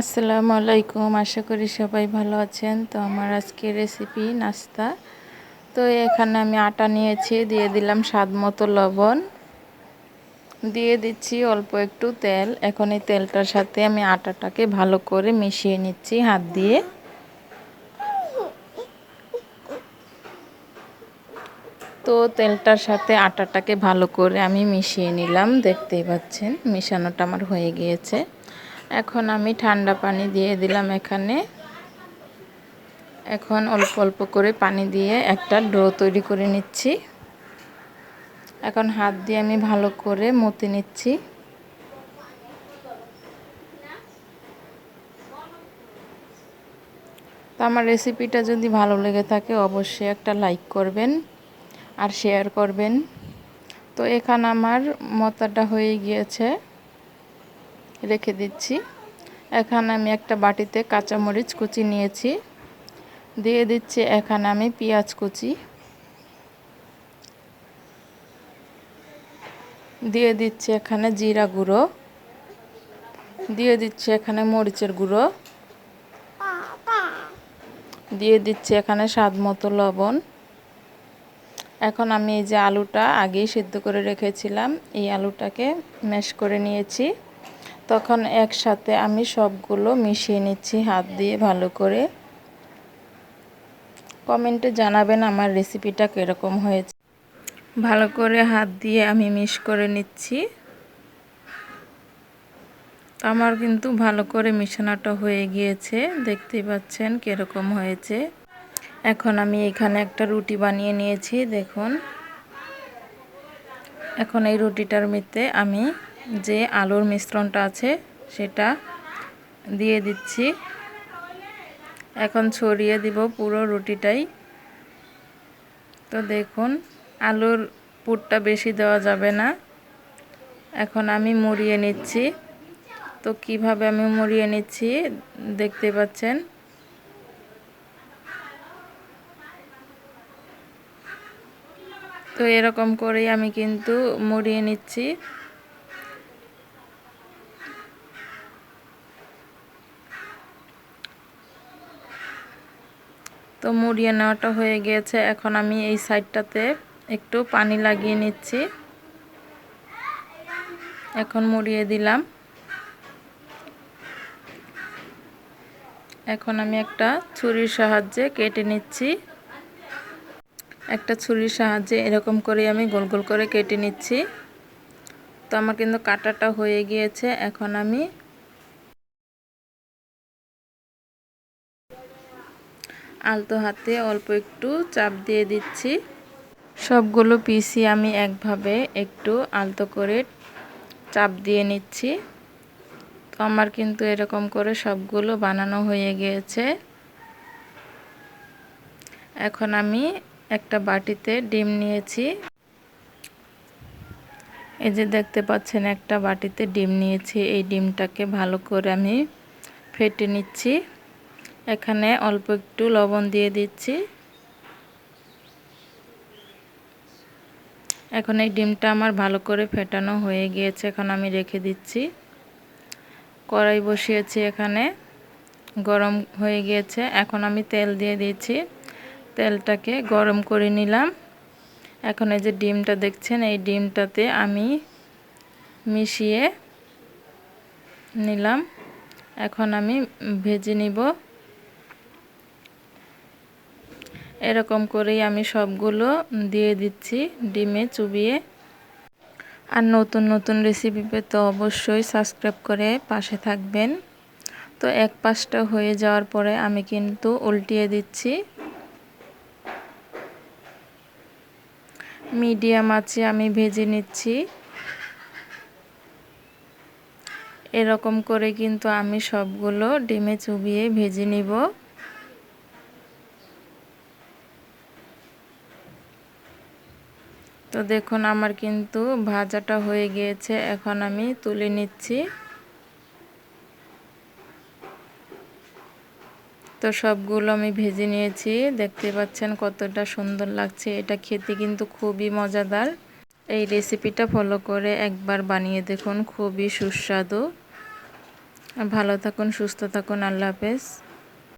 আসসালামু আলাইকুম, আশা করি সবাই ভালো আছেন। তো আমার আজকে রেসিপি নাস্তা। তো এখানে আমি আটা নিয়েছি, দিয়ে দিলাম স্বাদ মতো লবণ। দিয়ে দিচ্ছি অল্প একটু তেল। এখন এই তেলটার সাথে আমি আটাটাকে ভালো করে মিশিয়ে নিচ্ছি হাত দিয়ে। তো তেলটার সাথে আটাটাকে ভালো করে আমি মিশিয়ে নিলাম, দেখতেই পাচ্ছেন, মিশানোটা আমার হয়ে গিয়েছে। এখন আমি ঠান্ডা পানি দিয়ে দিলাম এখানে। এখন অল্প অল্প করে পানি দিয়ে একটা ডো তৈরি করে নিচ্ছি। এখন হাত দিয়ে আমি ভালো করে মতে নিচ্ছি। তো আমার রেসিপিটা যদি ভালো লেগে থাকে অবশ্যই একটা লাইক করবেন আর শেয়ার করবেন। তো এখানে আমার মতাটা হয়ে গিয়েছে। রেখে দিচ্ছি। এখানে আমি একটা বাটিতে কাঁচামরিচ কুচি নিয়েছি। দিয়ে দিচ্ছি এখানে আমি পেঁয়াজ কুচি। দিয়ে দিচ্ছি এখানে জিরা গুঁড়ো। দিয়ে দিচ্ছি এখানে মরিচের গুঁড়ো। দিয়ে দিচ্ছি এখানে স্বাদ মতো লবণ। এখন আমি এই যে আলুটা আগেই সিদ্ধ করে রেখেছিলাম, এই আলুটাকে ম্যাশ করে নিয়েছি। তখন একসাথে আমি সবগুলো মিশিয়ে নিচ্ছি, হাত দিয়ে ভালো করে। কমেন্টে জানাবেন আমার রেসিপিটা কীরকম হয়েছে। ভালো করে হাত দিয়ে আমি মিশ করে নিচ্ছি। আমার কিন্তু ভালো করে মিশানোটা হয়ে গিয়েছে, দেখতেই পাচ্ছেন কীরকম হয়েছে। এখন আমি এখানে একটা রুটি বানিয়ে নিয়েছি, দেখুন। এখন এই রুটিটার মধ্যে আমি যে আলুর মিশ্রণটা আছে, সেটা দিয়ে দিচ্ছি। এখন ছড়িয়ে দিব পুরো রুটিটাই। তো দেখুন, আলুর পুরটা বেশি দেওয়া যাবে না। এখন আমি মুড়িয়ে নিচ্ছি। তো কীভাবে আমি মুড়িয়ে নিচ্ছি, দেখতে পাচ্ছেন? তো এরকম করেই আমি কিন্তু মুড়িয়ে নিচ্ছি। তো মুড়িয়ে নেওয়াটা হয়ে গিয়েছে। এখন আমি এই সাইডটাতে একটু পানি লাগিয়ে নিচ্ছি। এখন মুড়িয়ে দিলাম। এখন আমি একটা ছুরির সাহায্যে কেটে নিচ্ছি। একটা ছুরির সাহায্যে এরকম করে আমি গোল গোল করে কেটে নিচ্ছি। তো আমার কিন্তু কাটাটা হয়ে গিয়েছে। এখন আমি আলতো হাতে অল্প একটু চাপ দিয়ে দিচ্ছি। সবগুলো পিসি আমি একভাবে একটু আলতো করে চাপ দিয়ে নিচ্ছি। তো আমার কিন্তু এরকম করে সবগুলো বানানো হয়ে গিয়েছে। এখন আমি একটা বাটিতে ডিম নিয়েছি। এই যে দেখতে পাচ্ছেন, একটা বাটিতে ডিম নিয়েছি। এই ডিমটাকে ভালো করে আমি ফেটে নিচ্ছি। এখানে অল্প একটু লবণ দিয়ে দিচ্ছি। এখন এই ডিমটা আমার ভালো করে ফেটানো হয়ে গিয়েছে, এখন আমি রেখে দিচ্ছি। কড়াই বসিয়েছি এখানে, গরম হয়ে গিয়েছে। এখন আমি তেল দিয়ে দিচ্ছি। তেলটাকে গরম করে নিলাম। এখন এই যে ডিমটা দেখছেন, এই ডিমটাতে আমি মিশিয়ে নিলাম। এখন আমি ভেজে নিব। এরকম করেই আমি সবগুলো দিয়ে দিচ্ছি, ডিমে চুবিয়ে। আর নতুন নতুন রেসিপি পেতে অবশ্যই সাবস্ক্রাইব করে পাশে থাকবেন। তো এক পাশটা হয়ে যাওয়ার পরে আমি কিন্তু উল্টিয়ে দিচ্ছি। মিডিয়াম আছে আমি ভেজে নিচ্ছি। এরকম করে কিন্তু আমি সবগুলো ডিমে চুবিয়ে ভেজে নিব। তো দেখুন, আমার কিন্তু ভাজাটা হয়ে গিয়েছে। এখন আমি তুলে নিচ্ছি। তো সবগুলো আমি ভেজে নিয়েছি। দেখতে পাচ্ছেন কতটা সুন্দর লাগছে। এটা খেতে কিন্তু খুবই মজাদার। এই রেসিপিটা ফলো করে একবার বানিয়ে দেখুন, খুবই সুস্বাদু। ভালো থাকুন, সুস্থ থাকুন। আল্লাহ হাফেজ।